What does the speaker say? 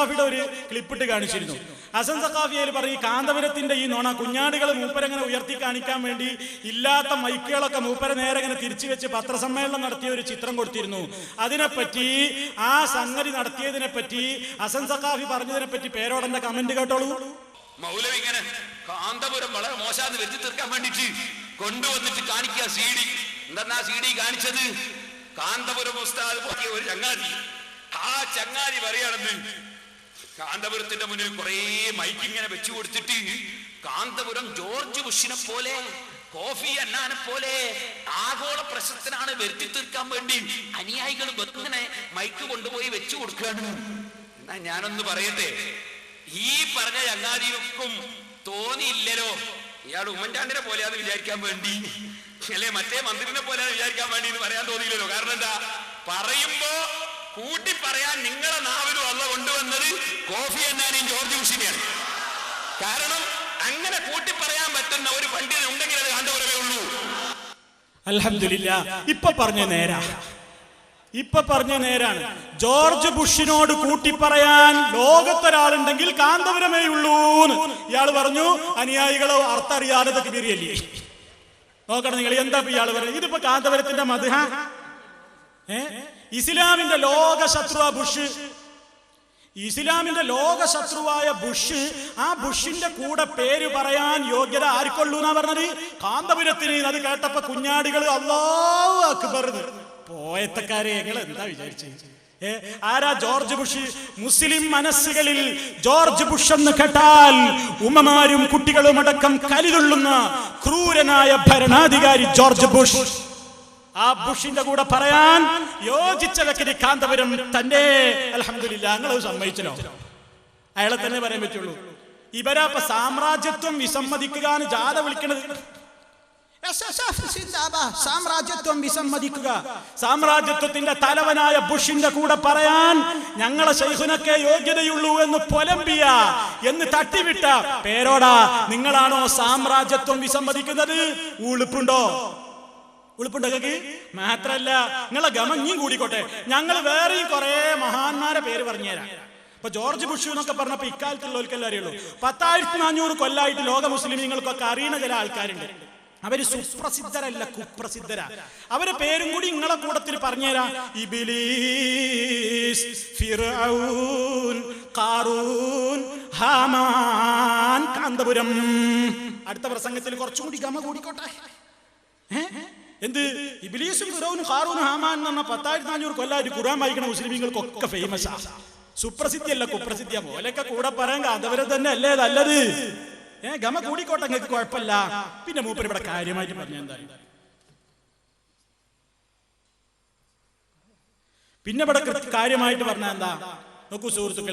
സഖാഫിയുടെ ഒരു ക്ലിപ്പിട്ട് കാണിച്ചിരുന്നു. ഹസൻ സഖാഫിയയിൽ പറയും കാന്തപുരത്തിന്റെ ഈ നോണ കുഞ്ഞാടുകൾ മൂപ്പരങ്ങനെ ഉയർത്തി കാണിക്കാൻ വേണ്ടി ഇല്ലാത്ത മൈക്കുകളൊക്കെ മൂപ്പര നേരെ ഇങ്ങനെ തിരിച്ചു വെച്ച് പത്രസമ്മേളനം നടത്തിയ ഒരു ചിത്രം കൊടുത്തിരുന്നു. അതിനെപ്പറ്റി ആ സംഗതി നടത്തിയതിനെ പറ്റി ഹസൻ സഖാഫി പറഞ്ഞതിനെ പറ്റി പേരോടന്റെ കമന്റ് കേട്ടോളൂ. മൗലവി ഇങ്ങനെ കാന്തപുരം വളരെ മോശാന്ന് വെച്ച് തീർക്കാൻ വേണ്ടിട്ട് കൊണ്ടുവന്നിട്ട് കാണിക്കുക സി ഡി എന്താ സി ഡി കാണിച്ചത്? കാന്തപുരം ഉസ്താദ് പോക്കിയ ഒരു ചങ്ങാതി. ആ ചങ്ങാതി പറയാണെന്ന് കാന്തപുരത്തിന്റെ മുന്നിൽ കുറെ മൈക്ക് ഇങ്ങനെ വെച്ചു കൊടുത്തിട്ട് കാന്തപുരം ജോർജ് ബുഷിനെ പോലെ കോഫി അന്നാനെ പോലെ ആഗോള പ്രശസ്തനാണ് വരുത്തി തീർക്കാൻ വേണ്ടി അനുയായികൾ ബന്ധനെ മൈക്ക് കൊണ്ടുപോയി വെച്ചു കൊടുക്കുകയാണ്. എന്നാ ഞാനൊന്ന് പറയട്ടെ ഈ പറഞ്ഞ ചങ്ങാതിക്കും തോന്നിയില്ലല്ലോ. ഇയാൾ ഉമ്മൻചാണ്ടിനെ പോലെയാന്ന് വിചാരിക്കാൻ വേണ്ടി അല്ലെ? മറ്റേ മന്ത്രിനെ പോലെ വിചാരിക്കാൻ വേണ്ടി എന്ന് പറയാൻ തോന്നിയില്ലല്ലോ. കാരണം എന്താ? പറയുമ്പോ കൂട്ടി പറയാൻ നിങ്ങളെ നാവിലും കൊണ്ടുവന്നത് കോഫി അന്നാനിയും ജോർജ് ബുഷിനെയാണ് കാരണം അങ്ങനെ കൂട്ടി പറയാൻ പറ്റുന്ന ഒരു പണ്ഡിതൻ ഉണ്ടെങ്കിൽ അത് കാന്തപുരമേ ഉള്ളൂ. അൽഹംദുലില്ലാ ഇപ്പൊ പറഞ്ഞ നേരാ. ഇപ്പൊ പറഞ്ഞ നേരാണ്. ജോർജ് ബുഷിനോട് കൂട്ടി പറയാൻ ലോകത്തൊരാളുണ്ടെങ്കിൽ കാന്തപുരമേ ഉള്ളൂ ഇയാൾ പറഞ്ഞു അനുയായികളോ അർത്ഥറിയാതെ തക്ബീറിയല്ലേ നോക്കണം നിങ്ങൾ എന്താ ഇയാൾ പറയുന്നത്? ഇതിപ്പോ കാന്തപുരത്തിന്റെ മധുഹ? ഏ? ഇസ്ലാമിന്റെ ലോക ശത്രു ബുഷ്. ഇസ്ലാമിന്റെ ലോക ശത്രുവായ ബുഷ് ആ ബുഷിന്റെ കൂടെ പേര് പറയാൻ യോഗ്യത ആർക്കൊള്ളൂ എന്നാ പറഞ്ഞത്? കാന്തപുരത്തിന് അത് കേട്ടപ്പോ കുഞ്ഞാടികൾ അള്ളാഹു അക്ബർ പോയത്തക്കാരെ നിങ്ങൾ എന്താ വിചാരിച്ചത് ആരാ ജോർജ് ബുഷ്? മുസ്ലിം മനസ്സുകളിൽ ജോർജ് ബുഷ് എന്ന് കേട്ടാൽ ഉമ്മമാരും കുട്ടികളും അടക്കം കലിതുള്ളുന്ന ക്രൂരനായ ഭരണാധികാരി ജോർജ് ബുഷ്. ആ ബുഷിന്റെ കൂടെ പറയാൻ യോജിച്ച വ്യക്തി കാന്തപുരം തന്റെ അലഹമില്ല നിങ്ങൾ സമ്മതിച്ചല്ലോ അയാളെ തന്നെ പറയാൻ പറ്റുള്ളൂ. ഇവരപ്പ സാമ്രാജ്യത്വം വിസമ്മതിക്കുക എന്ന് ജാഥ വിളിക്കണത്. സാമ്രാജ്യത്വം വിസമ്മതിക്കുക. സാമ്രാജ്യത്വത്തിന്റെ തലവനായ ബുഷിന്റെ കൂടെ പറയാൻ ഞങ്ങളെ ശൈഖുനൊക്കെ യോഗ്യതയുള്ളൂ എന്ന് പൊലമ്പിയ എന്ന് തട്ടിവിട്ട പേരോടാ നിങ്ങളാണോ സാമ്രാജ്യത്വം വിസമ്മതിക്കുന്നത്? ഉളുപ്പുണ്ടോ? ഉളുപ്പുണ്ടോ നിങ്ങൾക്ക് മാത്രല്ല നിങ്ങളെ ഗമഞ്ഞും കൂടിക്കോട്ടെ. ഞങ്ങൾ വേറെയും കുറെ മഹാന്മാരെ പേര് പറഞ്ഞുതരാം. ഇപ്പൊ ജോർജ് ബുഷു എന്നൊക്കെ പറഞ്ഞപ്പോ ഇക്കാലത്തുള്ളവർക്കെല്ലാം അറിയുള്ളൂ. പത്തായിരത്തി നാനൂറ് കൊല്ലായിട്ട് ലോക മുസ്ലിമീങ്ങൾക്കൊക്കെ അറിയുന്ന ചില ആൾക്കാരുണ്ട്. അവർ സുപ്രസിദ്ധരല്ല കുപ്രസിദ്ധരാ. അവരെ പേരും കൂടി നിങ്ങളെ കൂടത്തിൽ പറഞ്ഞുതരാം. ഇബിലീസ് ഹാമാൻ കാന്തപുരം. അടുത്ത പ്രസംഗത്തിൽ കുറച്ചും കൂടി ഗമ കൂടിക്കോട്ടെ? എന്ത്? ഇബിലീസും ഹാറൂനും ഹാമാൻ എന്ന് പറഞ്ഞ പത്തായിരത്തി നാനൂറ് കൊല്ലായിട്ട് ഖുർആൻ വായിക്കണ മുസ്ലിമീങ്ങൾക്കൊക്കെ ഫേമസ് ആ. സുപ്രസിദ്ധിയല്ല കുപ്രസിദ്ധിയ. പോലൊക്കെ കൂടെ പറയാൻ അതവരെ തന്നെ അല്ലേ നല്ലത്? ഏ ഗമ കൂടിക്കോട്ടെ നിങ്ങൾക്ക് കുഴപ്പമില്ല. പിന്നെ മൂപ്പർ ഇവിടെ കാര്യമായിട്ട് പറഞ്ഞ എന്താ? പിന്നെ ഇവിടെ കാര്യമായിട്ട് പറഞ്ഞ എന്താ? നോക്കൂ സുഹൃത്തുക്കളെ